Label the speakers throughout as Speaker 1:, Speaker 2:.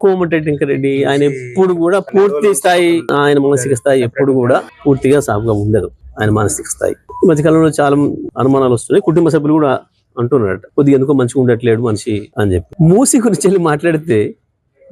Speaker 1: కోమటిరెడ్డి ఆయన ఎప్పుడు కూడా పూర్తి స్థాయి ఆయన మానసిక స్థాయి ఎప్పుడు కూడా పూర్తిగా సాగుగా ఉండదు. ఆయన మానసిక స్థాయి ఈ మధ్యకాలంలో చాలా అనుమానాలు వస్తున్నాయి. కుటుంబ సభ్యులు కూడా అంటున్నారట. కొద్దిగా ఎందుకో మంచిగా ఉండట్లేడు మనిషి అని చెప్పి. మూసి గురించి వెళ్ళి మాట్లాడితే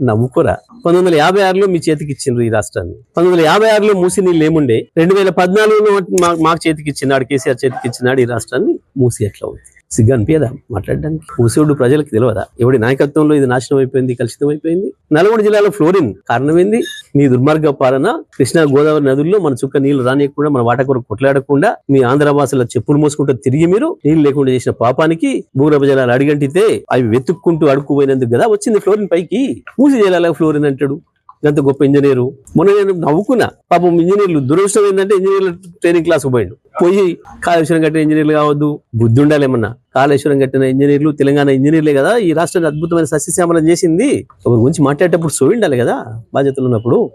Speaker 1: నవ్వుకోరా? పంతొమ్మిది వందల యాభై ఆరులో మీ చేతికి ఇచ్చిండ్రు ఈ రాష్ట్రాన్ని. పంతొమ్మిది వందల యాభై ఆరులో మూసి నీళ్ళు ఏముండే? రెండు వేల పద్నాలుగులో మా- మాకు చేతికి ఇచ్చినాడు కేసీఆర్ చేతికి ఇచ్చినాడు ఈ రాష్ట్రాన్ని మూసి ఎట్లా ఉంది. సిగ్గు అనిపించదా మాట్లాడడానికి? మూసేవుడు ప్రజలకు తెలియదా ఎవడి నాయకత్వంలో ఇది నాశనం అయిపోయింది కలుషితం అయిపోయింది? నల్గొండ జిల్లాలో ఫ్లోరిన్ కారణమైంది మీ దుర్మార్గ పాలన కృష్ణా గోదావరి నదుల్లో మన చుక్క నీళ్ళు రానియకుండా మన వాట కొరకు కొట్లాడకుండా మీ ఆంధ్ర భాషలో చెప్పులు మోసుకుంటూ తిరిగి మీరు నీళ్ళు లేకుండా చేసిన పాపానికి భూగర్భ జలాలు అడిగంటితే అవి వెతుక్కుంటూ అడుక్కుపోయినందుకు కదా వచ్చింది ఫ్లోరిన్ పైకి. మూసి జలాలకు ఫ్లోరిన్ అంటాడు. ఎంత గొప్ప ఇంజనీరు. మొన్న నేను నవ్వుకున్నా. పాపం ఇంజనీర్లు దురదృష్టం ఏంటంటే ఇంజనీర్లు ట్రైనింగ్ క్లాస్ పోయిండు. పోయి కాళేశ్వరం కట్టిన ఇంజనీర్లు కావద్దు. బుద్ధి ఉండాలి ఏమన్నా. కాళేశ్వరం కట్టిన ఇంజనీర్లు తెలంగాణ ఇంజనీర్లే కదా. ఈ రాష్ట్రాన్ని అద్భుతమైన సస్యశ్యామలం చేసింది. ఒకరి గురించి మాట్లాడేటప్పుడు సోయి ఉండాలి కదా బాధ్యతలు ఉన్నప్పుడు.